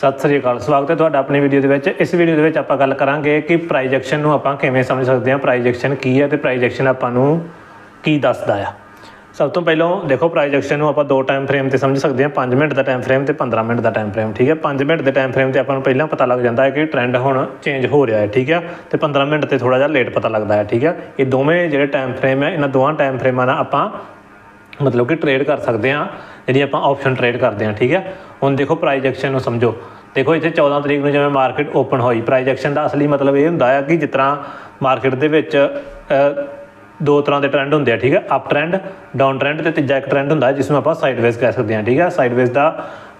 ਸਤਿ ਸ੍ਰੀ ਅਕਾਲ। ਸਵਾਗਤ ਹੈ ਤੁਹਾਡਾ ਆਪਣੀ ਵੀਡੀਓ ਦੇ ਵਿੱਚ। ਇਸ ਵੀਡੀਓ ਦੇ ਵਿੱਚ ਆਪਾਂ ਗੱਲ ਕਰਾਂਗੇ ਕਿ ਪ੍ਰਾਈਜੈਕਸ਼ਨ ਨੂੰ ਆਪਾਂ ਕਿਵੇਂ ਸਮਝ ਸਕਦੇ ਹਾਂ। ਪ੍ਰਾਈਜੈਕਸ਼ਨ ਕੀ ਹੈ ਤੇ ਪ੍ਰਾਈਜੈਕਸ਼ਨ ਆਪਾਂ ਨੂੰ ਕੀ ਦੱਸਦਾ ਆ। ਸਭ ਤੋਂ ਪਹਿਲਾਂ ਦੇਖੋ ਪ੍ਰਾਈਜੈਕਸ਼ਨ ਨੂੰ ਆਪਾਂ ਦੋ ਟਾਈਮ ਫਰੇਮ ਤੇ ਸਮਝ ਸਕਦੇ ਹਾਂ। 5 ਮਿੰਟ ਦਾ ਟਾਈਮ ਫਰੇਮ ਤੇ 15 ਮਿੰਟ ਦਾ ਟਾਈਮ ਫਰੇਮ ਠੀਕ ਹੈ? 5 ਮਿੰਟ ਦੇ ਟਾਈਮ ਫਰੇਮ ਤੇ ਆਪਾਂ ਨੂੰ ਪਹਿਲਾਂ ਪਤਾ ਲੱਗ ਜਾਂਦਾ ਹੈ ਕਿ ਟ੍ਰੈਂਡ ਹੁਣ ਚੇਂਜ ਹੋ ਰਿਹਾ ਹੈ, ਠੀਕ ਹੈ? ਤੇ 15 ਮਿੰਟ ਤੇ ਥੋੜਾ ਜਿਹਾ ਲੇਟ ਪਤਾ ਲੱਗਦਾ ਹੈ, ਠੀਕ ਹੈ? ਇਹ ਦੋਵੇਂ ਜਿਹੜੇ ਟਾਈਮ ਫਰੇਮ ਹੈ, ਇਹਨਾਂ ਦੋਵਾਂ ਟਾਈਮ ਫਰੇਮਾਂ ਨਾਲ ਆਪਾਂ ਮਤਲਬ ਕਿ ਟ੍ਰੇਡ ਕਰ ਸਕਦੇ ਹਾਂ, ਜਿਹੜੀ ਆਪਾਂ ਆਪਸ਼ਨ ਟ੍ਰੇਡ ਕਰਦੇ ਹਾਂ, ਠੀਕ ਹੈ? ਹੁਣ ਦੇਖੋ ਪ੍ਰਾਈਸ ਐਕਸ਼ਨ ਨੂੰ ਸਮਝੋ। ਦੇਖੋ ਇੱਥੇ 14 ਤਰੀਕ ਨੂੰ ਜਿਵੇਂ ਮਾਰਕੀਟ ਓਪਨ ਹੋਈ ਪ੍ਰਾਈਸ ਐਕਸ਼ਨ ਦਾ ਅਸਲੀ ਮਤਲਬ ਇਹ ਹੁੰਦਾ ਹੈ ਕਿ ਜਿਸ ਤਰ੍ਹਾਂ ਮਾਰਕੀਟ ਦੇ ਵਿੱਚ ਦੋ ਤਰ੍ਹਾਂ ਦੇ ਟ੍ਰੈਂਡ ਹੁੰਦੇ ਆ, ਠੀਕ ਹੈ? ਅਪ ਟ੍ਰੈਂਡ ਡਾਊਨ ਟ੍ਰੈਂਡ ਤੇ ਤੀਜਾ ਇੱਕ ਟ੍ਰੈਂਡ ਹੁੰਦਾ ਜਿਸ ਨੂੰ ਆਪਾਂ ਸਾਈਡਵੇਜ਼ ਕਹਿ ਸਕਦੇ ਹਾਂ, ਠੀਕ ਹੈ? ਸਾਈਡਵੇਜ਼ ਦਾ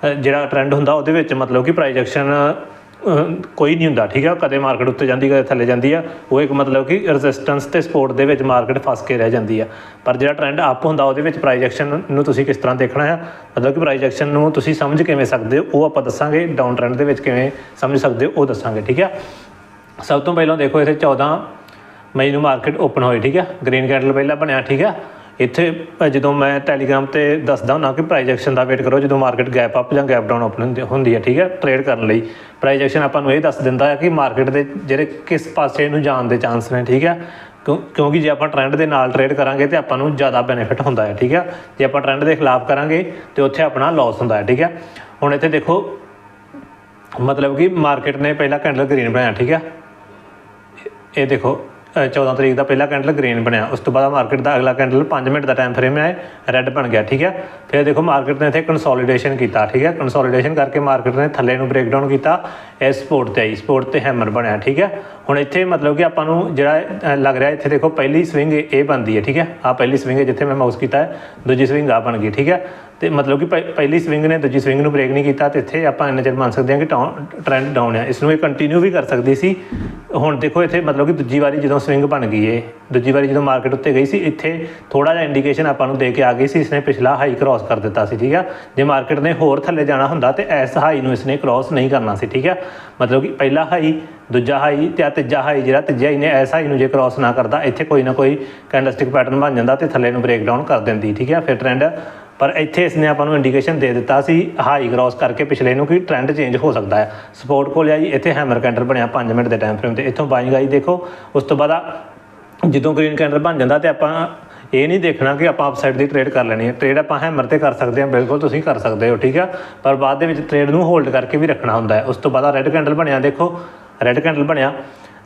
ਜਿਹੜਾ ਟ੍ਰੈਂਡ ਹੁੰਦਾ, ਉਹਦੇ ਵਿੱਚ ਮਤਲਬ ਕਿ ਪ੍ਰਾਈਸ ਐਕਸ਼ਨ ਕੋਈ ਨਹੀਂ ਹੁੰਦਾ, ਠੀਕ ਆ? ਕਦੇ ਮਾਰਕੀਟ ਉੱਤੇ ਜਾਂਦੀ, ਕਦੇ ਥੱਲੇ ਜਾਂਦੀ ਆ। ਉਹ ਇੱਕ ਮਤਲਬ ਕਿ ਰੈਜ਼ਿਸਟੈਂਸ ਤੇ ਸਪੋਰਟ ਦੇ ਵਿੱਚ ਮਾਰਕੀਟ ਫਸ ਕੇ ਰਹਿ ਜਾਂਦੀ ਆ। ਪਰ ਜਿਹੜਾ ਟ੍ਰੈਂਡ ਅਪ ਹੁੰਦਾ, ਉਹਦੇ ਵਿੱਚ ਪ੍ਰਾਈਸ ਐਕਸ਼ਨ ਨੂੰ ਤੁਸੀਂ ਕਿਸ ਤਰ੍ਹਾਂ ਦੇਖਣਾ ਆ? ਮਤਲਬ ਕਿ ਪ੍ਰਾਈਸ ਐਕਸ਼ਨ ਨੂੰ ਤੁਸੀਂ ਸਮਝ ਕਿਵੇਂ ਸਕਦੇ ਹੋ? ਉਹ ਆਪਾਂ ਦੱਸਾਂਗੇ ਡਾਊਨ ਟ੍ਰੈਂਡ ਦੇ ਵਿੱਚ ਕਿਵੇਂ ਸਮਝ ਸਕਦੇ ਹੋ, ਉਹ ਦੱਸਾਂਗੇ, ਠੀਕ ਹੈ ਸਭ ਤੋਂ ਪਹਿਲਾਂ ਦੇਖੋ, ਇੱਥੇ 14 ਮਈ ਨੂੰ ਮਾਰਕੀਟ ਓਪਨ ਹੋਈ, ਠੀਕ ਹੈ ਗ੍ਰੀਨ ਕੈਂਡਲ ਪਹਿਲਾਂ ਬਣਿਆ, ਠੀਕ ਹੈ ਇੱਥੇ ਜਦੋਂ ਮੈਂ ਟੈਲੀਗ੍ਰਾਮ ਤੇ ਦੱਸਦਾ ਹੁੰਦਾ ਕਿ ਪ੍ਰਾਈਸ ਐਕਸ਼ਨ ਦਾ ਵੇਟ ਕਰੋ, ਜਦੋਂ ਮਾਰਕੀਟ ਗੈਪ ਅਪ ਜਾਂ ਗੈਪ ਡਾਊਨ ਓਪਨ ਹੁੰਦੀ ਹੈ, ਠੀਕ ਹੈ? ਟ੍ਰੇਡ ਕਰਨ ਲਈ। ਪ੍ਰਾਈਸ ਐਕਸ਼ਨ ਆਪਾਂ ਨੂੰ ਇਹ ਦੱਸ ਦਿੰਦਾ ਹੈ ਕਿ ਮਾਰਕੀਟ ਦੇ ਜਿਹੜੇ ਕਿਸ ਪਾਸੇ ਨੂੰ ਜਾਣ ਦੇ ਚਾਂਸ ਨੇ, ਠੀਕ ਹੈ? ਕਿਉਂ- ਕਿਉਂਕਿ ਜੇ ਆਪਾਂ ਟ੍ਰੈਂਡ ਦੇ ਨਾਲ ਟ੍ਰੇਡ ਕਰਾਂਗੇ ਤੇ ਆਪਾਂ ਨੂੰ ਜ਼ਿਆਦਾ ਬੈਨੀਫਿਟ ਹੁੰਦਾ ਹੈ, ਠੀਕ ਹੈ? ਜੇ ਆਪਾਂ ਟ੍ਰੈਂਡ ਦੇ ਖਿਲਾਫ ਕਰਾਂਗੇ ਤੇ ਉੱਥੇ ਆਪਣਾ ਲਾਸ ਹੁੰਦਾ ਹੈ, ਠੀਕ ਹੈ? ਹੁਣ ਇੱਥੇ ਦੇਖੋ, ਮਤਲਬ ਕਿ ਮਾਰਕੀਟ ਨੇ ਪਹਿਲਾ ਕੈਂਡਲ ਗ੍ਰੀਨ ਬਣਾਇਆ, ਠੀਕ ਹੈ? ਇਹ ਦੇਖੋ 14 ਤਰੀਕ ਦਾ ਪਹਿਲਾ ਕੈਂਡਲ ਗ੍ਰੀਨ ਬਣਿਆ। ਉਸ ਤੋਂ ਬਾਅਦ ਮਾਰਕੀਟ ਦਾ ਅਗਲਾ ਕੈਂਡਲ 5 ਮਿੰਟ ਦਾ ਟਾਈਮ ਫਰੇਮ ਹੈ ਰੈੱਡ ਬਣ ਗਿਆ, ਠੀਕ ਹੈ? ਫਿਰ ਦੇਖੋ ਮਾਰਕੀਟ ਨੇ ਇੱਥੇ ਕੰਸੋਲੀਡੇਸ਼ਨ ਕੀਤਾ, ਠੀਕ ਹੈ? ਕੰਸੋਲੀਡੇਸ਼ਨ ਕਰਕੇ ਮਾਰਕੀਟ ਨੇ ਥੱਲੇ ਨੂੰ ਬ੍ਰੇਕ ਡਾਊਨ ਕੀਤਾ, ਇਸ ਸਪੋਰਟ ਤੇ ਆਈ ਸਪੋਰਟ ਤੇ ਹੈਮਰ ਬਣਿਆ, ਠੀਕ ਹੈ? ਹੁਣ ਇੱਥੇ ਮਤਲਬ ਕਿ ਆਪਾਂ ਨੂੰ ਜਿਹੜਾ ਲੱਗ ਰਿਹਾ ਇੱਥੇ ਦੇਖੋ, ਪਹਿਲੀ ਸਵਿੰਗ ਇਹ ਬਣਦੀ ਹੈ, ਠੀਕ ਹੈ? ਆ ਪਹਿਲੀ ਸਵਿੰਗ ਹੈ ਜਿੱਥੇ ਮੈਂ ਮਾਊਸ ਕੀਤਾ ਹੈ, ਦੂਜੀ ਸਵਿੰਗ ਆ ਬਣ ਗਈ, ਠੀਕ ਹੈ? ਤੇ ਮਤਲਬ ਕਿ ਪਹਿਲੀ ਸਵਿੰਗ ਨੇ, ਦੂਜੀ ਸਵਿੰਗ ਨੂੰ ਬ੍ਰੇਕ ਨਹੀਂ ਕੀਤਾ ਤੇ ਇੱਥੇ ਆਪਾਂ ਇੰਨਾ ਚਿਰ ਮੰਨ ਸਕਦੇ ਹਾਂ ਕਿ ਟ੍ਰੈਂਡ ਡਾਊਨ ਹੈ ਇਸ ਨੂੰ ਇਹ ਕੰਟੀਨਿਊ ਵੀ ਕਰ ਸਕਦੀ ਸੀ। ਹੁਣ ਦੇਖੋ ਇੱਥੇ ਮਤਲਬ ਕਿ ਦੂਜੀ ਵਾਰੀ ਜਦੋਂ ਸਵਿੰਗ ਬਣ ਗਈ ਏ, ਦੂਜੀ ਵਾਰੀ ਜਦੋਂ ਮਾਰਕੀਟ ਉੱਤੇ ਗਈ ਸੀ, ਇੱਥੇ ਥੋੜਾ ਜਿਹਾ ਇੰਡੀਕੇਸ਼ਨ ਆਪਾਂ ਨੂੰ ਦੇ ਕੇ ਆ ਗਈ ਸੀ, ਇਸਨੇ ਪਿਛਲਾ ਹਾਈ ਕ੍ਰਾਸ ਕਰ ਦਿੱਤਾ ਸੀ, ਠੀਕ ਆ? ਜੇ ਮਾਰਕੀਟ ਨੇ ਹੋਰ ਥੱਲੇ ਜਾਣਾ ਹੁੰਦਾ ਤੇ ਇਸ ਹਾਈ ਨੂੰ ਇਸਨੇ ਕ੍ਰਾਸ ਨਹੀਂ ਕਰਨਾ ਸੀ, ਠੀਕ ਆ? ਮਤਲਬ ਕਿ ਪਹਿਲਾ ਹਾਈ ਦੂਜਾ ਹਾਈ ਤੇ ਆ ਤੀਜਾ ਹਾਈ ਜਿਹੜਾ, ਤੀਜਾ ਹਾਈ ਨੇ ਐਸ ਹਾਈ ਨੂੰ ਜੇ ਕ੍ਰਾਸ ਨਾ ਕਰਦਾ, ਇੱਥੇ ਕੋਈ ਨਾ ਕੋਈ ਕੈਂਡਲਸਟਿਕ ਪੈਟਰਨ ਬਣ ਜਾਂਦਾ ਤੇ ਥੱਲੇ ਨੂੰ ਬ੍ਰੇਕ ਡਾਊਨ ਕਰ ਦਿੰਦੀ, ਠੀਕ ਆ? ਫਿਰ ਟ੍ਰੈਂਡ ਪਰ ਇੱਥੇ ਇਸਨੇ ਆਪਾਂ ਨੂੰ ਇੰਡੀਕੇਸ਼ਨ ਦੇ ਦਿੱਤਾ ਸੀ ਹਾਈ ਕ੍ਰਾਸ ਕਰਕੇ ਪਿਛਲੇ ਨੂੰ ਕਿ ਟ੍ਰੈਂਡ ਚੇਂਜ ਹੋ ਸਕਦਾ ਹੈ। ਸਪੋਰਟ ਕੋਲ ਆ ਜੀ ਇੱਥੇ ਹੈਮਰ ਕੈਂਡਲ ਬਣਿਆ 5 ਮਿੰਟ ਦੇ ਟਾਈਮ ਫਰੇਮ ਤੇ। ਇੱਥੋਂ ਬਾਇੰਗ ਆਈ, ਦੇਖੋ, ਉਸ ਤੋਂ ਬਾਅਦ ਜਦੋਂ ਗ੍ਰੀਨ ਕੈਂਡਲ ਬਣ ਜਾਂਦਾ ਤੇ ਆਪਾਂ ਇਹ ਨਹੀਂ ਦੇਖਣਾ ਕਿ ਆਪਾਂ ਅਪਸਾਈਡ ਦੀ ਟ੍ਰੇਡ ਕਰ ਲੈਣੀ ਹੈ। ਟ੍ਰੇਡ ਆਪਾਂ ਹੈਮਰ ਤੇ ਕਰ ਸਕਦੇ ਹਾਂ, ਬਿਲਕੁਲ ਤੁਸੀਂ ਕਰ ਸਕਦੇ ਹੋ, ਠੀਕ ਆ? ਪਰ ਬਾਅਦ ਦੇ ਵਿੱਚ ਟ੍ਰੇਡ ਨੂੰ ਹੋਲਡ ਕਰਕੇ ਵੀ ਰੱਖਣਾ ਹੁੰਦਾ ਹੈ। ਉਸ ਤੋਂ ਬਾਅਦ ਰੈੱਡ ਕੈਂਡਲ ਬਣਿਆ, ਦੇਖੋ ਰੈੱਡ ਕੈਂਡਲ ਬਣਿਆ।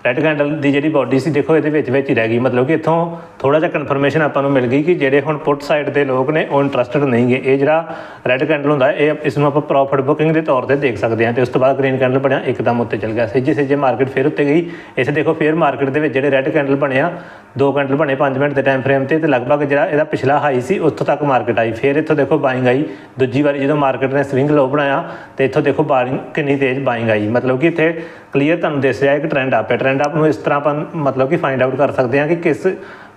ਰੈੱਡ ਕੈਂਡਲ ਦੀ ਜਿਹੜੀ ਬਾਡੀ ਸੀ, ਦੇਖੋ ਇਹਦੇ ਵਿੱਚ ਵਿੱਚ ਹੀ ਰਹਿ ਗਈ। ਮਤਲਬ ਕਿ ਇੱਥੋਂ ਥੋੜਾ ਜਿਹਾ ਕਨਫਰਮੇਸ਼ਨ ਆਪਾਂ ਨੂੰ ਮਿਲ ਗਈ ਕਿ ਜਿਹੜੇ ਹੁਣ ਪੁੱਟ ਸਾਈਡ ਦੇ ਲੋਕ ਨੇ, ਉਹ ਇੰਟਰਸਟਡ ਨਹੀਂਗੇ ਇਹ ਜਿਹੜਾ ਰੈੱਡ ਕੈਂਡਲ ਹੁੰਦਾ, ਇਹ ਇਸ ਨੂੰ ਆਪਾਂ ਪ੍ਰੋਫਿਟ ਬੁਕਿੰਗ ਦੇ ਤੌਰ ਤੇ ਦੇਖ ਸਕਦੇ ਹਾਂ ਤੇ ਉਸ ਤੋਂ ਬਾਅਦ ਗ੍ਰੀਨ ਕੈਂਡਲ ਬਣਿਆ, ਇੱਕਦਮ ਉੱਤੇ ਚਲ ਗਿਆ। ਸੱਜੇ ਸੱਜੇ ਮਾਰਕੀਟ ਫਿਰ ਉੱਤੇ ਗਈ। ਇੱਥੇ ਦੇਖੋ ਫੇਰ ਮਾਰਕੀਟ ਦੇ ਵਿੱਚ ਜਿਹੜੇ ਰੈੱਡ ਕੈਂਡਲ ਬਣਿਆ ਦੋ ਕੈਂਡਲ ਬਣੇ 5 ਮਿੰਟ ਦੇ ਟਾਈਮ ਫਰੇਮ ਤੇ ਤੇ ਲਗਭਗ ਜਿਹੜਾ ਇਹਦਾ ਪਿਛਲਾ ਹਾਈ ਸੀ, ਉੱਥੋਂ ਤੱਕ ਮਾਰਕੀਟ ਆਈ। ਫਿਰ ਇੱਥੋਂ ਦੇਖੋ ਬਾਇੰਗ ਆਈ। ਦੂਜੀ ਵਾਰੀ ਜਦੋਂ ਮਾਰਕੀਟ ਨੇ ਸਵਿੰਗ ਲੋ ਬਣਾਇਆ ਤੇ ਇੱਥੋਂ ਦੇਖੋ ਬਾਇੰਗ ਕਿੰਨੀ ਤੇਜ਼ ਬਾਇੰਗ ਆਈ। ਮਤਲਬ ਕਿ ਇੱਥੇ ਕਲੀਅਰ ਤੁਹਾਨੂੰ ਦਿਸ ਰਿਹਾ ਹੈ ਕਿ ਟ੍ਰੈਂਡ ਅਪ ਹੈ ਟ੍ਰੈਂਡ ਆਪ ਨੂੰ ਇਸ ਤਰ੍ਹਾਂ ਆਪਾਂ ਮਤਲਬ ਕਿ ਫਾਈਂਡ ਆਊਟ ਕਰ ਸਕਦੇ ਹਾਂ ਕਿ ਕਿਸ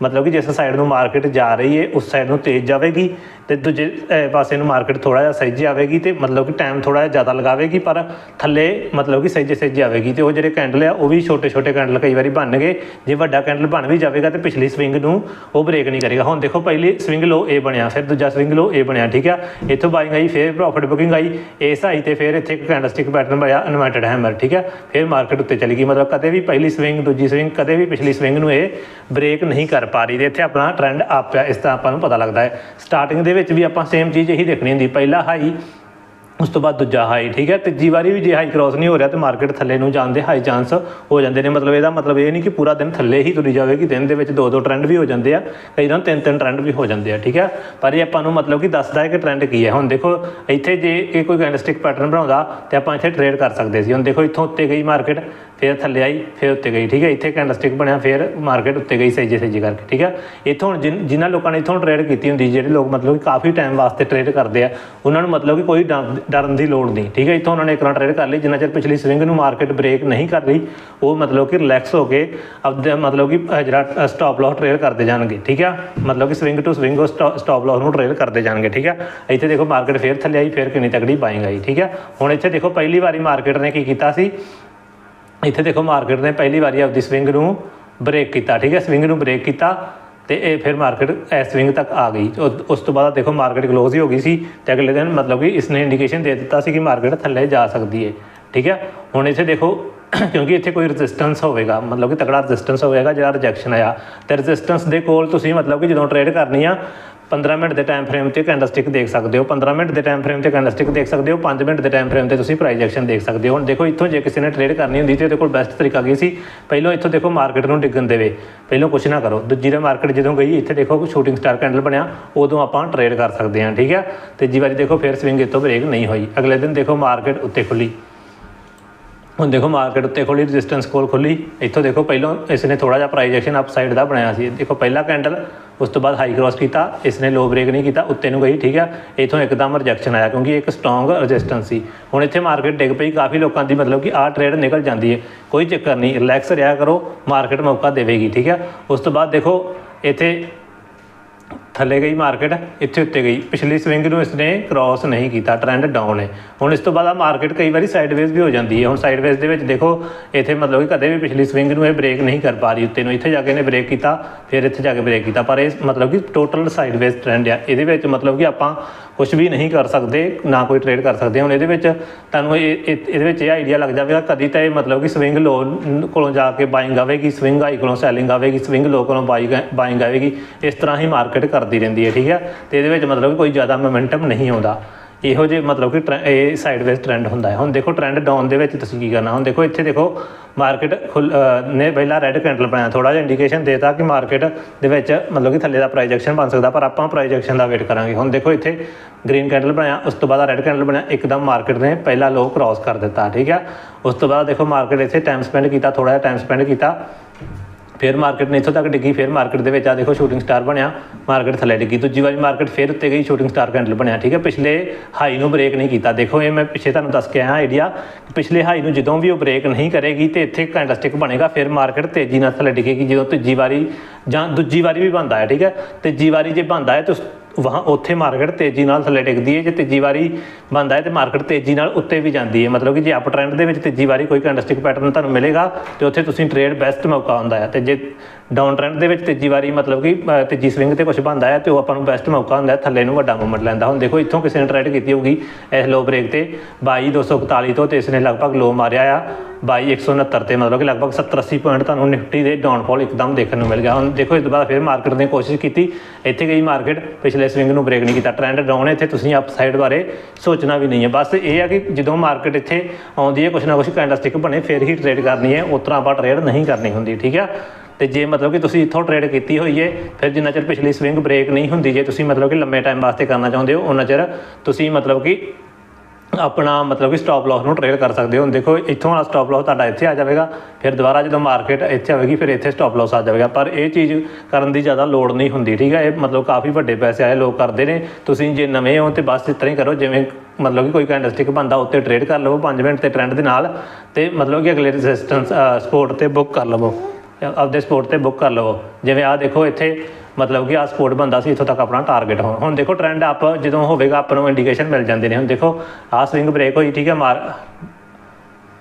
ਮਤਲਬ ਕਿ ਜਿਸ ਸਾਈਡ ਨੂੰ ਮਾਰਕੀਟ ਜਾ ਰਹੀ ਹੈ, ਉਸ ਸਾਈਡ ਨੂੰ ਤੇਜ਼ ਜਾਵੇਗੀ ਤੇ ਦੂਜੇ ਪਾਸੇ ਨੂੰ ਮਾਰਕੀਟ ਥੋੜਾ ਜਿਹਾ ਸਹਿਜੇ ਆਵੇਗੀ ਤੇ ਮਤਲਬ ਕਿ ਟਾਈਮ ਥੋੜਾ ਜਿਹਾ ਜ਼ਿਆਦਾ ਲਗਾਵੇਗੀ, ਪਰ ਥੱਲੇ ਮਤਲਬ ਕਿ ਸਹਿਜੇ ਸਹਿਜੇ ਆਵੇਗੀ ਤੇ ਉਹ ਜਿਹੜੇ ਕੈਂਡਲ ਆ, ਉਹ ਵੀ ਛੋਟੇ ਛੋਟੇ ਕੈਂਡਲ ਕਈ ਵਾਰੀ ਬਣ ਗਏ ਜੇ ਵੱਡਾ ਕੈਂਡਲ ਬਣ ਵੀ ਜਾਵੇਗਾ ਤੇ ਪਿਛਲੀ ਸਵਿੰਗ ਨੂੰ ਉਹ ਬ੍ਰੇਕ ਨਹੀਂ ਕਰੇਗਾ। ਹੁਣ ਦੇਖੋ ਪਹਿਲੀ ਸਵਿੰਗ ਲੋ ਇਹ ਬਣਿਆ, ਫਿਰ ਦੂਜਾ ਸਵਿੰਗ ਲੋ ਇਹ ਬਣਿਆ, ਠੀਕ ਆ? ਇੱਥੋਂ ਬਾਇੰਗ ਆਈ, ਫਿਰ ਪ੍ਰੋਫਿਟ ਬੁਕਿੰਗ ਆਈ, ਇਸ ਆਈ ਤੇ ਫਿਰ ਇੱਥੇ ਇੱਕ ਕੈਂਡਲਸਟਿਕ ਪੈਟਰਨ ਬਣਿਆ ਇਨਵਰਟਡ ਹੈਮਰ ਠੀਕ ਆ? ਫਿਰ ਮਾਰਕੀਟ ਉੱਤੇ ਚਲੀ ਗਈ, ਮਤਲਬ ਕਦੇ ਵੀ ਪਹਿਲੀ ਸਵਿੰਗ ਦੂਜੀ ਸਵਿੰਗ ਕਦੇ ਵੀ ਪਿਛਲੀ ਸਵਿੰਗ ਨੂੰ ਇਹ ਬ੍ਰੇਕ ਨਹੀਂ ਕਰ ਪਾ ਰਹੀ ਤੇ ਇੱਥੇ ਆਪਣਾ ਟ੍ਰੈਂਡ ਅਪ ਹੈ ਇਸ ਤਰ੍ਹਾਂ ਆਪਾਂ ਨੂੰ ਪਤਾ ਲੱਗਦਾ ਹੈ। ਸਟਾਰਟਿੰਗ ਦੇ ਵਿੱਚ ਵੀ ਆਪਾਂ ਸੇਮ ਚੀਜ਼ ਇਹੀ ਦੇਖਣੀ ਹੁੰਦੀ, ਪਹਿਲਾ ਹਾਈ ਉਸ ਤੋਂ ਬਾਅਦ ਦੂਜਾ ਹਾਈ ਠੀਕ ਹੈ? ਤੀਜੀ ਵਾਰੀ ਵੀ ਜੇ ਹਾਈ ਕ੍ਰਾਸ ਨਹੀਂ ਹੋ ਰਿਹਾ ਤੇ ਮਾਰਕੀਟ ਥੱਲੇ ਨੂੰ ਜਾਣ ਦੇ ਹਾਈ ਚਾਂਸ ਹੋ ਜਾਂਦੇ ਨੇ। ਮਤਲਬ ਇਹਦਾ ਮਤਲਬ ਇਹ ਨਹੀਂ ਕਿ ਪੂਰਾ ਦਿਨ ਥੱਲੇ ਹੀ ਤੁਰੀ ਜਾਵੇਗੀ, ਦਿਨ ਦੇ ਵਿੱਚ ਦੋ ਦੋ ਟ੍ਰੈਂਡ ਵੀ ਹੋ ਜਾਂਦੇ ਆ, ਕਈ ਦਿਨ ਤਿੰਨ ਤਿੰਨ ਟ੍ਰੈਂਡ ਵੀ ਹੋ ਜਾਂਦੇ ਆ, ਠੀਕ ਹੈ? ਪਰ ਇਹ ਆਪਾਂ ਨੂੰ ਮਤਲਬ ਕਿ ਦੱਸਦਾ ਹੈ ਕਿ ਟ੍ਰੈਂਡ ਕੀ ਹੈ। ਹੁਣ ਦੇਖੋ, ਇੱਥੇ ਜੇ ਇਹ ਕੋਈ ਕੈਂਡਲਸਟਿਕ ਪੈਟਰਨ ਬਣਾਉਂਦਾ ਤੇ ਆਪਾਂ ਇੱਥੇ ਟ੍ਰੇਡ ਕਰ ਸਕਦੇ ਸੀ। ਹੁਣ ਦੇਖੋ, ਇੱਥੋਂ ਉੱਤੇ ਗਈ ਮਾਰਕੀਟ ਫਿਰ ਥੱਲੇ ਆਈ, ਫਿਰ ਉੱਤੇ ਗਈ, ਠੀਕ ਹੈ? ਇੱਥੇ ਕੈਂਡਲਸਟਿਕ ਬਣਿਆ, ਫਿਰ ਮਾਰਕੀਟ ਉੱਤੇ ਗਈ ਸਹਿਜੇ ਸਹਿਜੇ ਕਰਕੇ, ਠੀਕ ਹੈ? ਇੱਥੋਂ ਹੁਣ ਜਿਨ- ਜਿਨ੍ਹਾਂ ਲੋਕਾਂ ਨੇ ਇੱਥੋਂ ਟ੍ਰੇਡ ਕੀਤੀ ਹੁੰਦੀ, ਜਿਹੜੇ ਲੋਕ ਮਤਲਬ ਕਿ ਕਾਫੀ ਟਾਈਮ ਵਾਸਤੇ ਟ੍ਰੇਡ ਕਰਦੇ ਆ, ਉਹਨਾਂ ਨੂੰ ਮਤਲਬ ਕਿ ਕੋਈ ਡਰ- ਡਰਨ ਦੀ ਲੋੜ ਨਹੀਂ, ਠੀਕ ਹੈ? ਇੱਥੋਂ ਉਹਨਾਂ ਨੇ ਇੱਕ ਵਾਰ ਟ੍ਰੇਡ ਕਰ ਲਈ, ਜਿੰਨਾ ਚਿਰ ਪਿਛਲੀ ਸਵਿੰਗ ਨੂੰ ਮਾਰਕੀਟ ਬ੍ਰੇਕ ਨਹੀਂ ਕਰ ਰਹੀ, ਉਹ ਮਤਲਬ ਕਿ ਰਿਲੈਕਸ ਹੋ ਕੇ ਆਪਦਾ ਮਤਲਬ ਕਿ ਜਿਹੜਾ ਸਟਾਪ ਲਾਸ ਟ੍ਰੇਡ ਕਰਦੇ ਜਾਣਗੇ, ਠੀਕ ਆ ਮਤਲਬ ਕਿ ਸਵਿੰਗ ਟੂ ਸਵਿੰਗ ਉਹ ਸਟਾਪ ਲਾਸ ਨੂੰ ਟ੍ਰੇਡ ਕਰਦੇ ਜਾਣਗੇ, ਠੀਕ ਆ ਇੱਥੇ ਦੇਖੋ ਮਾਰਕੀਟ ਫੇਰ ਥੱਲੇ ਆਈ, ਫੇਰ ਕਿੰਨੀ ਤਕੜੀ ਬਾਇੰਗ ਆਈ, ਠੀਕ ਆ ਹੁਣ ਇੱਥੇ ਦੇਖੋ, ਪਹਿਲੀ ਵਾਰੀ ਮਾਰਕੀਟ ਨੇ ਕੀ ਕੀਤਾ ਸੀ? ਇੱਥੇ ਦੇਖੋ ਮਾਰਕੀਟ ਨੇ ਪਹਿਲੀ ਵਾਰੀ ਆਪਦੀ ਸਵਿੰਗ ਨੂੰ ਬ੍ਰੇਕ ਕੀਤਾ, ਠੀਕ ਹੈ? ਸਵਿੰਗ ਨੂੰ ਬ੍ਰੇਕ ਕੀਤਾ ਤੇ ਇਹ ਫਿਰ ਮਾਰਕੀਟ ਇਸ ਸਵਿੰਗ ਤੱਕ ਆ ਗਈ। ਉਸ ਤੋਂ ਬਾਅਦ ਦੇਖੋ ਮਾਰਕੀਟ ਕਲੋਜ਼ ਹੀ ਹੋ ਗਈ ਸੀ ਤੇ ਅਗਲੇ ਦਿਨ ਮਤਲਬ ਕਿ ਇਸਨੇ ਇੰਡੀਕੇਸ਼ਨ ਦੇ ਦਿੱਤਾ ਸੀ ਕਿ ਮਾਰਕੀਟ ਥੱਲੇ ਜਾ ਸਕਦੀ ਹੈ, ਠੀਕ ਹੈ? ਹੁਣ ਇੱਥੇ ਦੇਖੋ ਕਿਉਂਕਿ ਇੱਥੇ ਕੋਈ ਰੈਜ਼ਿਸਟੈਂਸ ਹੋਵੇਗਾ, ਮਤਲਬ ਕਿ ਤਕੜਾ ਰੈਜ਼ਿਸਟੈਂਸ ਹੋਵੇਗਾ, ਜਿਹੜਾ ਰਿਜੈਕਸ਼ਨ ਆਇਆ। ਤੇ ਰੈਜ਼ਿਸਟੈਂਸ ਦੇ ਕੋਲ ਤੁਸੀਂ ਮਤਲਬ ਕਿ ਜਦੋਂ ਟ੍ਰੇਡ ਕਰਨੀ ਆ 15 ਮਿੰਟ ਦੇ ਟਾਈਮ ਫਰੇਮ ਤੇ ਕੈਂਡਲਸਟਿਕ ਦੇਖ ਸਕਦੇ ਹੋ। 15 ਮਿੰਟ ਦੇ ਟਾਈਮ ਫਰੇਮ ਤੇ ਕੈਂਡਲਸਟਿਕ ਦੇਖ ਸਕਦੇ ਹੋ 5 ਮਿੰਟ ਦੇ ਟਾਈਮ ਫਰੇਮ ਤੇ ਤੁਸੀਂ ਪ੍ਰਾਈਸ ਐਕਸ਼ਨ ਦੇਖ ਸਕਦੇ ਹੋ। ਹੁਣ ਦੇਖੋ, ਇੱਥੋਂ ਜੇ ਕਿਸੇ ਨੇ ਟ੍ਰੇਡ ਕਰਨੀ ਹੁੰਦੀ ਤੇ ਉਹਦੇ ਕੋਲ ਬੈਸਟ ਤਰੀਕਾ ਕੀ ਸੀ? ਪਹਿਲਾਂ ਇੱਥੋਂ ਦੇਖੋ ਮਾਰਕੀਟ ਨੂੰ ਡਿੱਗਣ ਦੇਵੇ। ਪਹਿਲਾਂ ਕੁਝ ਨਾ ਕਰੋ। ਦੂਜੀ ਦੇ ਮਾਰਕੀਟ ਜਦੋਂ ਗਈ, ਇੱਥੇ ਦੇਖੋ ਸ਼ੂਟਿੰਗ ਸਟਾਰ ਕੈਂਡਲ ਬਣਿਆ, ਉਦੋਂ ਆਪਾਂ ਟ੍ਰੇਡ ਕਰ ਸਕਦੇ ਹਾਂ, ਠੀਕ ਹੈ? ਤੀਜੀ ਵਾਰੀ ਦੇਖੋ ਫਿਰ ਸਵਿੰਗ ਇੱਥੋਂ ਬ੍ਰੇਕ ਨਹੀਂ ਹੋਈ। ਅਗਲੇ ਦਿਨ ਦੇਖੋ ਮਾਰਕੀਟ ਉੱਤੇ ਖੁੱਲੀ। ਹੁਣ ਦੇਖੋ ਮਾਰਕੀਟ ਉੱਤੇ ਖੁੱਲੀ ਰੈਜ਼ਿਸਟੈਂਸ ਕੋਲ ਖੁੱਲੀ। ਇੱਥੋਂ ਦੇਖੋ ਪਹਿਲਾਂ ਇਸ ਨੇ ਥੋੜਾ ਜਿਹਾ ਪ੍ਰਾਈਸ ਐਕਸ਼ਨ ਅਪਸਾਈਡ ਦਾ ਬਣਾਇਆ ਸੀ। ਦੇਖੋ ਪਹਿਲਾ ਕੈਂਡਲ ਉਸ ਤੋਂ ਬਾਅਦ ਹਾਈ ਕ੍ਰਾਸ ਕੀਤਾ ਇਸ ਨੇ ਲੋ ਬ੍ਰੇਕ ਨਹੀਂ ਕੀਤਾ, ਉੱਤੇ ਨੂੰ ਗਈ, ਠੀਕ ਆ ਇੱਥੋਂ ਇੱਕਦਮ ਰਿਜੈਕਸ਼ਨ ਆਇਆ, ਕਿਉਂਕਿ ਇੱਕ ਸਟਰੋਂਗ ਰੈਜ਼ਿਸਟੈਂਸ ਸੀ। ਹੁਣ ਇੱਥੇ ਮਾਰਕੀਟ ਡਿੱਗ ਪਈ, ਕਾਫੀ ਲੋਕਾਂ ਦੀ ਮਤਲਬ ਕਿ ਆਹ ਟ੍ਰੇਡ ਨਿਕਲ ਜਾਂਦੀ ਹੈ। ਕੋਈ ਚੱਕਰ ਨਹੀਂ ਰਿਲੈਕਸ ਰਿਹਾ ਕਰੋ ਮਾਰਕੀਟ ਮੌਕਾ ਦੇਵੇਗੀ, ਠੀਕ ਆ ਉਸ ਤੋਂ ਬਾਅਦ ਦੇਖੋ, ਇੱਥੇ ਥੱਲੇ ਗਈ ਮਾਰਕੀਟ ਇੱਥੇ ਉੱਤੇ ਗਈ। ਪਿਛਲੀ ਸਵਿੰਗ ਨੂੰ ਇਸਨੇ ਕ੍ਰਾਸ ਨਹੀਂ ਕੀਤਾ ਟ੍ਰੈਂਡ ਡਾਊਨ ਹੈ। ਹੁਣ ਇਸ ਤੋਂ ਬਾਅਦ ਆ ਮਾਰਕੀਟ ਕਈ ਵਾਰੀ ਸਾਈਡਵੇਜ਼ ਵੀ ਹੋ ਜਾਂਦੀ ਹੈ। ਹੁਣ ਸਾਈਡਵੇਜ਼ ਦੇ ਵਿੱਚ ਦੇਖੋ, ਇੱਥੇ ਮਤਲਬ ਕਿ ਕਦੇ ਵੀ ਪਿਛਲੀ ਸਵਿੰਗ ਨੂੰ ਇਹ ਬ੍ਰੇਕ ਨਹੀਂ ਕਰ ਪਾ ਰਹੀ ਉੱਤੇ ਨੂੰ। ਇੱਥੇ ਜਾ ਕੇ ਇਹਨੇ ਬ੍ਰੇਕ ਕੀਤਾ, ਫਿਰ ਇੱਥੇ ਜਾ ਕੇ ਬ੍ਰੇਕ ਕੀਤਾ। ਪਰ ਇਹ ਮਤਲਬ ਕਿ ਟੋਟਲ ਸਾਈਡਵੇਜ਼ ਟ੍ਰੈਂਡ ਆ। ਇਹਦੇ ਵਿੱਚ ਮਤਲਬ ਕਿ ਆਪਾਂ ਕੁਝ ਵੀ ਨਹੀਂ ਕਰ ਸਕਦੇ, ਨਾ ਕੋਈ ਟ੍ਰੇਡ ਕਰ ਸਕਦੇ। ਹੁਣ ਇਹਦੇ ਵਿੱਚ ਤੁਹਾਨੂੰ ਇਹ, ਇਹ- ਇਹਦੇ ਵਿੱਚ ਇਹ ਆਈਡੀਆ ਲੱਗ ਜਾਵੇਗਾ, ਕਦੀ ਤਾਂ ਇਹ ਮਤਲਬ ਕਿ ਸਵਿੰਗ ਲੋ ਕੋਲੋਂ ਜਾ ਕੇ ਬਾਇੰਗ ਆਵੇਗੀ ਸਵਿੰਗ ਹਾਈ ਕੋਲੋਂ ਸੈਲਿੰਗ ਆਵੇਗੀ ਸਵਿੰਗ ਲੋ ਕੋਲੋਂ ਬਾਇੰਗ ਆਵੇਗੀ। ਇਸ ਤਰ੍ਹਾਂ ਹੀ ਮਾਰਕੀਟ ਕਰਦੀ ਰਹਿੰਦੀ ਹੈ, ਠੀਕ ਹੈ? ਤੇ ਇਹਦੇ ਵਿੱਚ ਮਤਲਬ ਕਿ ਕੋਈ ਜ਼ਿਆਦਾ ਮੋਮੈਂਟਮ ਨਹੀਂ ਆਉਂਦਾ। ਇਹੋ ਜਿਹੇ ਮਤਲਬ ਕਿ ਟਰੈ- ਇਹ ਸਾਈਡਵੇਜ਼ ਟ੍ਰੈਂਡ ਹੁੰਦਾ ਹੈ। ਹੁਣ ਦੇਖੋ ਟ੍ਰੈਂਡ ਡਾਊਨ ਦੇ ਵਿੱਚ ਤੁਸੀਂ ਕੀ ਕਰਨਾ? ਹੁਣ ਦੇਖੋ, ਇੱਥੇ ਦੇਖੋ ਮਾਰਕੀਟ ਨੇ ਪਹਿਲਾਂ ਰੈੱਡ ਕੈਂਡਲ ਬਣਾਇਆ। ਥੋੜਾ ਜਿਹਾ ਇੰਡੀਕੇਸ਼ਨ ਦੇਤਾ ਕਿ ਮਾਰਕੀਟ ਦੇ ਵਿੱਚ ਮਤਲਬ ਕਿ ਥੱਲੇ ਦਾ ਪ੍ਰਾਈਜੈਕਸ਼ਨ ਬਣ ਸਕਦਾ, ਪਰ ਆਪਾਂ ਪ੍ਰਾਈਜੈਕਸ਼ਨ ਦਾ ਵੇਟ ਕਰਾਂਗੇ। ਹੁਣ ਦੇਖੋ, ਇੱਥੇ ਗ੍ਰੀਨ ਕੈਂਡਲ ਬਣਾਇਆ। ਉਸ ਤੋਂ ਬਾਅਦ ਰੈੱਡ ਕੈਂਡਲ ਬਣਿਆ। ਇੱਕਦਮ ਮਾਰਕੀਟ ਨੇ ਪਹਿਲਾ ਲੋ ਕ੍ਰਾਸ ਕਰ ਦਿੱਤਾ, ਠੀਕ ਹੈ? ਉਸ ਤੋਂ ਬਾਅਦ ਦੇਖੋ ਮਾਰਕੀਟ ਇੱਥੇ ਟਾਈਮ ਸਪੈਂਡ ਕੀਤਾ ਥੋੜਾ ਜਿਹਾ ਟਾਈਮ ਸਪੈਂਡ ਕੀਤਾ। ਫਿਰ ਮਾਰਕੀਟ ਨੇ ਇੱਥੋਂ ਤੱਕ ਡਿੱਗੀ, ਫਿਰ ਮਾਰਕੀਟ ਦੇ ਵਿੱਚ ਆ ਦੇਖੋ ਸ਼ੂਟਿੰਗ ਸਟਾਰ ਬਣਿਆ ਮਾਰਕੀਟ ਥੱਲੇ ਡਿੱਗੀ, ਦੂਜੀ ਵਾਰੀ ਮਾਰਕੀਟ ਫਿਰ ਉੱਤੇ ਗਈ ਸ਼ੂਟਿੰਗ ਸਟਾਰ ਕੈਂਡਲ ਬਣਿਆ, ਠੀਕ ਹੈ? ਪਿਛਲੇ ਹਾਈ ਨੂੰ ਬ੍ਰੇਕ ਨਹੀਂ ਕੀਤਾ। ਦੇਖੋ, ਇਹ ਮੈਂ ਪਿੱਛੇ ਤੁਹਾਨੂੰ ਦੱਸ ਕੇ ਆਇਆ ਆਈਡੀਆ ਪਿਛਲੇ ਹਾਈ ਨੂੰ ਜਦੋਂ ਵੀ ਉਹ ਬ੍ਰੇਕ ਨਹੀਂ ਕਰੇਗੀ ਤੇ ਇੱਥੇ ਕੈਂਡਲਸਟਿਕ ਬਣੇਗਾ, ਫਿਰ ਮਾਰਕੀਟ ਤੇਜ਼ੀ ਨਾਲ ਥੱਲੇ ਡਿੱਗੇਗੀ, ਜਦੋਂ ਤੀਜੀ ਵਾਰੀ ਜਾਂ ਦੂਜੀ ਵਾਰੀ ਵੀ ਬਣਦਾ ਹੈ ਠੀਕ ਹੈ? ਤੀਜੀ ਵਾਰੀ ਜੇ ਬਣਦਾ ਹੈ ਤਾਂ ਵਹਾਂ ਉੱਥੇ ਮਾਰਕੀਟ ਤੇਜ਼ੀ ਨਾਲ ਥੱਲੇ ਡਿੱਗਦੀ ਹੈ ਜੇ ਤੀਜੀ ਵਾਰੀ ਬੰਦਾ ਹੈ ਤੇ ਮਾਰਕੀਟ ਤੇਜ਼ੀ ਨਾਲ ਉੱਤੇ ਵੀ ਜਾਂਦੀ ਹੈ ਮਤਲਬ ਕਿ ਜੇ ਅਪ ਟ੍ਰੈਂਡ ਦੇ ਵਿੱਚ ਤੀਜੀ ਵਾਰੀ ਕੋਈ ਕੈਂਡਲਸਟਿਕ ਪੈਟਰਨ ਤੁਹਾਨੂੰ ਮਿਲੇਗਾ ਤੇ ਉੱਥੇ ਤੁਸੀਂ ਟ੍ਰੇਡ ਬੈਸਟ ਮੌਕਾ ਹੁੰਦਾ ਹੈ ਤੇ ਜੇ ਡਾਊਨ ਟ੍ਰੈਂਡ ਦੇ ਵਿੱਚ ਤੀਜੀ ਵਾਰੀ ਮਤਲਬ ਕਿ ਤੀਜੀ ਸਵਿੰਗ ਤੇ ਕੁਝ ਬੰਦਾ ਹੈ ਤੇ ਉਹ ਆਪਾਂ ਨੂੰ ਬੈਸਟ ਮੌਕਾ ਹੁੰਦਾ ਥੱਲੇ ਨੂੰ ਵੱਡਾ ਮੂਵਮੈਂਟ ਲੈਂਦਾ ਹੁਣ ਦੇਖੋ, ਇੱਥੋਂ ਕਿਸੇ ਨੇ ਟ੍ਰੇਡ ਕੀਤੀ ਹੋਊਗੀ ਇਸ ਲੋ ਬ੍ਰੇਕ ਤੇ 22241 ਤੋਂ ਤੇ ਇਸ ਨੇ ਲਗਭਗ ਲੋ ਮਾਰਿਆ ਆ 22169 ਤੇ ਮਤਲਬ ਕਿ ਲਗਭਗ 70 80 ਪੁਆਇੰਟ ਤੁਹਾਨੂੰ ਨਿਫਟੀ ਦੇ ਡਾਊਨਫਾਲ ਇੱਕਦਮ ਦੇਖਣ ਨੂੰ ਮਿਲ ਗਿਆ। ਹੁਣ ਦੇਖੋ, ਇਸ ਤੋਂ ਬਾਅਦ ਫਿਰ ਮਾਰਕੀਟ ਨੇ ਕੋਸ਼ਿਸ਼ ਕੀਤੀ, ਇੱਥੇ ਗਈ ਮਾਰਕੀਟ ਪਿਛਲੇ ਸਵਿੰਗ ਨੂੰ ਬ੍ਰੇਕ ਨਹੀਂ ਕੀਤਾ। ਟ੍ਰੈਂਡ ਡਾਊਨ ਹੈ, ਇੱਥੇ ਤੁਸੀਂ ਅਪ ਸਾਈਡ ਬਾਰੇ ਸੋਚਣਾ ਵੀ ਨਹੀਂ ਹੈ। ਬਸ ਇਹ ਆ ਕਿ ਜਦੋਂ ਮਾਰਕੀਟ ਇੱਥੇ ਆਉਂਦੀ ਹੈ, ਕੁਛ ਨਾ ਕੁਛ ਕੈਂਡਲਸਟਿਕ ਬਣੇ, ਫਿਰ ਹੀ ਟ੍ਰੇਡ ਕਰਨੀ ਹੈ, ਉਸ ਤਰ੍ਹਾਂ ਆਪਾਂ ਟ੍ਰੇਡ ਨਹੀਂ ਕਰਨੀ ਹੁੰਦੀ, ਠੀਕ ਆ? ਤੇ ਜੇ ਮਤਲਬ ਕਿ ਤੁਸੀਂ ਇੱਥੋਂ ਟ੍ਰੇਡ ਕੀਤੀ ਹੋਈ ਹੈ ਫਿਰ ਜਿੰਨਾ ਚਿਰ ਪਿਛਲੀ ਸਵਿੰਗ ਬ੍ਰੇਕ ਨਹੀਂ ਹੁੰਦੀ ਜੇ ਤੁਸੀਂ ਮਤਲਬ ਕਿ ਲੰਮੇ ਟਾਈਮ ਵਾਸਤੇ ਕਰਨਾ ਚਾਹੁੰਦੇ ਹੋ ਉਹਨਾਂ ਚਿਰ ਤੁਸੀਂ ਮਤਲਬ ਕਿ ਆਪਣਾ ਮਤਲਬ ਕਿ ਸਟਾਪ ਲਾਸ ਨੂੰ ਟ੍ਰੇਡ ਕਰ ਸਕਦੇ ਹੋ। ਦੇਖੋ, ਇੱਥੋਂ ਵਾਲਾ ਸਟਾਪ ਲਾਸ ਤੁਹਾਡਾ ਇੱਥੇ ਆ ਜਾਵੇਗਾ, ਫਿਰ ਦੁਬਾਰਾ ਜਦੋਂ ਮਾਰਕੀਟ ਇੱਥੇ ਆਵੇਗੀ, ਫਿਰ ਇੱਥੇ ਸਟਾਪ ਲਾਸ ਆ ਜਾਵੇਗਾ। ਪਰ ਇਹ ਚੀਜ਼ ਕਰਨ ਦੀ ਜ਼ਿਆਦਾ ਲੋੜ ਨਹੀਂ ਹੁੰਦੀ, ਠੀਕ ਹੈ ਇਹ ਮਤਲਬ ਕਾਫੀ ਵੱਡੇ ਪੈਸੇ ਆਏ ਲੋਕ ਕਰਦੇ ਨੇ। ਤੁਸੀਂ ਜੇ ਨਵੇਂ ਹੋ ਤੇ ਬਸ ਇਸ ਤਰ੍ਹਾਂ ਹੀ ਕਰੋ, ਜਿਵੇਂ ਮਤਲਬ ਕਿ ਕੋਈ ਕੈਂਡਲਸਟਿਕ ਬੰਦਾ ਉੱਤੇ ਟ੍ਰੇਡ ਕਰ ਲਵੋ 5 ਮਿੰਟ ਤੇ ਟ੍ਰੈਂਡ ਦੇ ਨਾਲ ਤੇ ਮਤਲਬ ਕਿ ਅਗਲੇ ਰੈਜ਼ਿਸਟੈਂਸ ਸਪੋਰਟ ਤੇ ਬੁੱਕ ਕਰ ਲਵੋ। ਆਪਦੇ ਸਪੋਰਟ ਤੇ ਬੁੱਕ ਕਰ ਲਵੋ। ਜਿਵੇਂ ਆਹ ਦੇਖੋ, ਇੱਥੇ ਮਤਲਬ ਕਿ ਆ ਸਪੋਰਟ ਬੰਦਾ ਸੀ, ਇੱਥੋਂ ਤੱਕ ਆਪਣਾ ਟਾਰਗੇਟ ਹੋਣ। ਹੁਣ ਦੇਖੋ ਟ੍ਰੈਂਡ ਅਪ ਜਦੋਂ ਹੋਵੇਗਾ, ਆਪਾਂ ਨੂੰ ਇੰਡੀਕੇਸ਼ਨ ਮਿਲ ਜਾਂਦੇ ਨੇ। ਹੁਣ ਦੇਖੋ ਆ ਸਵਿੰਗ ਬ੍ਰੇਕ ਹੋਈ, ਠੀਕ ਹੈ, ਮਾਰ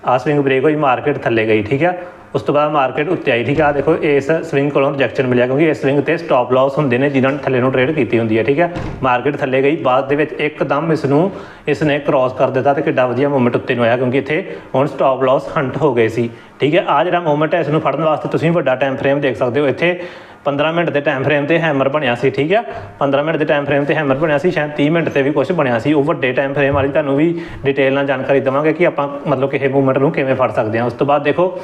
ਆ ਸਵਿੰਗ ਬ੍ਰੇਕ ਹੋਈ ਮਾਰਕੀਟ ਥੱਲੇ ਗਈ, ਠੀਕ ਹੈ। ਉਸ ਤੋਂ ਬਾਅਦ ਮਾਰਕੀਟ ਉੱਤੇ ਆਈ, ਠੀਕ ਹੈ ਆ ਦੇਖੋ, ਇਸ ਸਵਿੰਗ ਕੋਲੋਂ ਰਿਜੈਕਸ਼ਨ ਮਿਲਿਆ ਕਿਉਂਕਿ ਇਸ ਸਵਿੰਗ ਤੇ ਸਟਾਪ ਲਾਸ ਹੁੰਦੇ ਨੇ ਜਿਨ੍ਹਾਂ ਨੇ ਥੱਲੇ ਨੂੰ ਟ੍ਰੇਡ ਕੀਤੀ ਹੁੰਦੀ ਹੈ, ਠੀਕ ਹੈ ਮਾਰਕੀਟ ਥੱਲੇ ਗਈ, ਬਾਅਦ ਦੇ ਵਿੱਚ ਇੱਕਦਮ ਇਸ ਨੂੰ ਇਸ ਨੇ ਕ੍ਰਾਸ ਕਰ ਦਿੱਤਾ ਤੇ ਕਿੱਡਾ ਵਧੀਆ ਮੂਵਮੈਂਟ ਉੱਤੇ ਨੂੰ ਆਇਆ ਕਿਉਂਕਿ ਇੱਥੇ ਹੁਣ ਸਟਾਪ ਲਾਸ ਹੰਟ ਹੋ ਗਏ ਸੀ, ਠੀਕ ਹੈ ਆ ਜਿਹੜਾ ਮੂਵਮੈਂਟ ਹੈ ਇਸ ਨੂੰ ਫੜਨ ਵਾਸਤੇ ਤੁਸੀਂ ਵੱਡਾ ਟਾਈਮ ਫਰੇਮ ਦੇਖ ਸਕਦੇ ਹੋ। ਇੱਥੇ 15 ਮਿੰਟ ਦੇ ਟਾਈਮ ਫਰੇਮ ਤੇ ਹੈਮਰ ਬਣਿਆ ਸੀ, ਠੀਕ ਹੈ 15 ਮਿੰਟ ਦੇ ਟਾਈਮ ਫਰੇਮ ਤੇ ਹੈਮਰ ਬਣਿਆ ਸੀ, ਸ਼ਾਇਦ 30 ਮਿੰਟ ਤੇ ਵੀ ਕੁਝ ਬਣਿਆ ਸੀ। ਉਹ ਵੱਡੇ ਟਾਈਮ ਫਰੇਮ ਵਾਲੀ ਤੁਹਾਨੂੰ ਵੀ ਡਿਟੇਲ ਨਾਲ ਜਾਣਕਾਰੀ ਦੇਵਾਂਗੇ ਕਿ ਆਪਾਂ ਮਤਲਬ ਕਿ ਇਹ ਮੂਵਮੈਂਟ ਨੂੰ ਕਿਵੇਂ ਫੜ ਸਕਦੇ ਹਾਂ। ਉਸ ਤੋਂ ਬਾਅਦ ਦੇਖੋ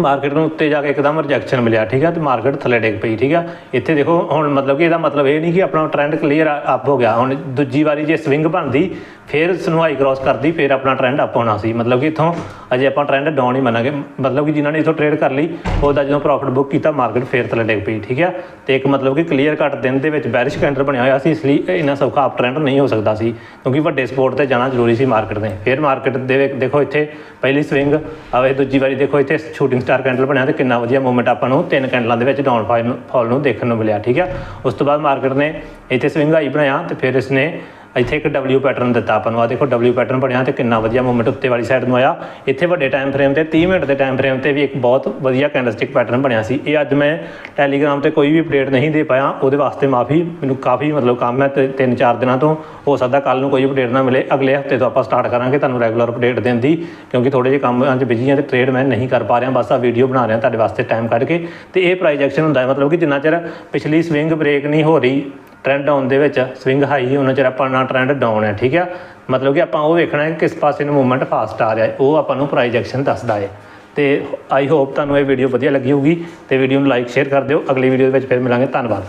ਮਾਰਕੀਟ ਨੂੰ ਉੱਤੇ ਜਾ ਕੇ ਇੱਕਦਮ ਰਿਜੈਕਸ਼ਨ ਮਿਲਿਆ, ਠੀਕ ਆ? ਤੇ ਮਾਰਕੀਟ ਥੱਲੇ ਡਿੱਗ ਪਈ, ਠੀਕ ਆ? ਇੱਥੇ ਦੇਖੋ, ਹੁਣ ਮਤਲਬ ਕਿ ਇਹਦਾ ਮਤਲਬ ਇਹ ਨਹੀਂ ਕਿ ਆਪਣਾ ਟ੍ਰੈਂਡ ਕਲੀਅਰ ਅਪ ਹੋ ਗਿਆ। ਹੁਣ ਦੂਜੀ ਵਾਰੀ ਜੇ ਸਵਿੰਗ ਬਣਦੀ, ਫਿਰ ਸਨੁਆਈ ਕ੍ਰਾਸ ਕਰਦੀ, ਫਿਰ ਆਪਣਾ ਟ੍ਰੈਂਡ ਅਪ ਹੋਣਾ ਸੀ। ਮਤਲਬ ਕਿ ਇੱਥੋਂ ਅਜੇ ਆਪਾਂ ਟ੍ਰੈਂਡ ਡਾਊਨ ਹੀ ਮੰਨਾਂਗੇ। ਮਤਲਬ ਕਿ ਜਿਨ੍ਹਾਂ ਨੇ ਇੱਥੋਂ ਟ੍ਰੇਡ ਕਰ ਲਈ ਉਹਦਾ ਜਦੋਂ ਪ੍ਰੋਫਿਟ ਬੁੱਕ ਕੀਤਾ, ਮਾਰਕੀਟ ਫੇਰ ਥੱਲੇ ਡਿੱਗ ਪਈ, ਠੀਕ ਹੈ ਤੇ ਇੱਕ ਮਤਲਬ ਕਿ ਕਲੀਅਰ ਕੱਟ ਦਿਨ ਦੇ ਵਿੱਚ ਬੈਰਿਸ਼ ਕੈਂਡਲ ਬਣਿਆ ਹੋਇਆ ਸੀ, ਇਸ ਲਈ ਇੰਨਾ ਸੌਖਾ ਅਪ ਟ੍ਰੈਂਡ ਨਹੀਂ ਹੋ ਸਕਦਾ ਸੀ, ਕਿਉਂਕਿ ਵੱਡੇ ਸਪੋਰਟ ਤੇ ਜਾਣਾ ਜ਼ਰੂਰੀ ਸੀ ਮਾਰਕੀਟ ਨੇ। ਫਿਰ ਮਾਰਕੀਟ ਦੇ ਦੇਖੋ ਇੱਥੇ ਪਹਿਲੀ ਸਵਿੰਗ ਆਵੇ ਦੂਜੀ ਵਾਰੀ ਦੇਖੋ ਇੱਥੇ ਸ਼ੂਟਿੰਗ ਸਟਾਰ ਕੈਂਡਲ ਬਣਿਆ ਤੇ ਕਿੰਨਾ ਵਧੀਆ ਮੂਵਮੈਂਟ ਆਪਾਂ ਨੂੰ ਤਿੰਨ ਕੈਂਡਲਾਂ ਦੇ ਵਿੱਚ ਡਾਊਨ ਫਾਲ ਨੂੰ ਦੇਖਣ ਨੂੰ ਮਿਲਿਆ, ਠੀਕ ਹੈ ਉਸ ਤੋਂ ਬਾਅਦ ਮਾਰਕੀਟ ਨੇ ਇੱਥੇ ਸਵਿੰਗ ਹਾਈ ਬਣਾਇਆ ਤੇ ਫਿਰ ਇਸਨੇ ਇੱਥੇ ਇੱਕ W ਪੈਟਰਨ ਦਿੱਤਾ ਆਪਾਂ ਨੂੰ। ਆ ਦੇਖੋ W ਪੈਟਰਨ ਬਣਿਆ ਤੇ ਕਿੰਨਾ ਵਧੀਆ ਮੂਵਮੈਂਟ ਉੱਤੇ ਵਾਲੀ ਸਾਈਡ ਨੂੰ ਆਇਆ। ਇੱਥੇ ਵੱਡੇ ਟਾਈਮ ਫਰੇਮ ਤੇ 30 ਮਿੰਟ ਦੇ ਟਾਈਮ ਫਰੇਮ ਤੇ ਵੀ ਇੱਕ ਬਹੁਤ ਵਧੀਆ ਕੈਂਡਲਸਟਿਕ ਪੈਟਰਨ ਬਣਿਆ ਸੀ। ਇਹ ਅੱਜ ਮੈਂ ਟੈਲੀਗ੍ਰਾਮ ਤੇ ਕੋਈ ਵੀ ਅਪਡੇਟ ਨਹੀਂ ਦੇ ਪਾਇਆ। ਉਹਦੇ ਵਾਸਤੇ ਮਾਫੀ, ਮੈਨੂੰ ਕਾਫੀ ਮਤਲਬ ਕੰਮ ਹੈ ਤੇ ਤਿੰਨ ਚਾਰ ਦਿਨਾਂ ਤੋਂ। ਹੋ ਸਕਦਾ ਕੱਲ ਨੂੰ ਕੋਈ ਅਪਡੇਟ ਨਾ ਮਿਲੇ। ਅਗਲੇ ਹਫ਼ਤੇ ਤੋਂ ਆਪਾਂ ਸਟਾਰਟ ਕਰਾਂਗੇ, ਤੁਹਾਨੂੰ ਰੈਗੂਲਰ ਅਪਡੇਟ ਦੇਣ ਦੀ। ਕਿਉਂਕਿ ਥੋੜੇ ਜਿਹੇ ਕੰਮਾਂ 'ਚ ਬਿਜ਼ੀ ਹਾਂ ਤੇ ਟ੍ਰੇਡ ਮੈਂ ਨਹੀਂ ਕਰ ਪਾ ਰਿਹਾ। ਬਸ ਆ ਵੀਡੀਓ ਬਣਾ ਰਿਹਾ ਤੁਹਾਡੇ ਵਾਸਤੇ ਟਾਈਮ ਕੱਢ ਕੇ। ਤੇ ਇਹ ਪ੍ਰਾਈਸ ਐਕਸ਼ਨ ਹੁੰਦਾ ਹੈ, ਮਤਲਬ ਕਿ ਜਿੰਨਾ ਚਿਰ ਪਿਛਲੀ ਸਵਿੰਗ ਬ੍ਰੇਕ ਨਹੀਂ ਹੋ ਰਹੀ ਟ੍ਰੈਂਡ ਡਾਊਨ ਦੇ ਵਿੱਚ ਸਵਿੰਗ ਹਾਈ ਉਹਨਾਂ ਚਿਰ ਆਪਾਂ ਨਾਲ ਟ੍ਰੈਂਡ ਡਾਊਨ ਹੈ, ਠੀਕ ਆ? ਮਤਲਬ ਕਿ ਆਪਾਂ ਉਹ ਵੇਖਣਾ ਹੈ ਕਿ ਕਿਸ ਪਾਸੇ ਨੂੰ ਮੂਵਮੈਂਟ ਫਾਸਟ ਆ ਰਿਹਾ ਹੈ, ਉਹ ਆਪਾਂ ਨੂੰ ਪ੍ਰਾਈਸ ਐਕਸ਼ਨ ਦੱਸਦਾ ਹੈ। ਤੇ ਆਈ ਹੋਪ ਤੁਹਾਨੂੰ ਇਹ ਵੀਡੀਓ ਵਧੀਆ ਲੱਗੀ ਹੋਊਗੀ ਤੇ ਵੀਡੀਓ ਨੂੰ ਲਾਈਕ ਸ਼ੇਅਰ ਕਰ ਦਿਓ। ਅਗਲੀ ਵੀਡੀਓ ਦੇ ਵਿੱਚ ਫਿਰ ਮਿਲਾਂਗੇ। ਧੰਨਵਾਦ।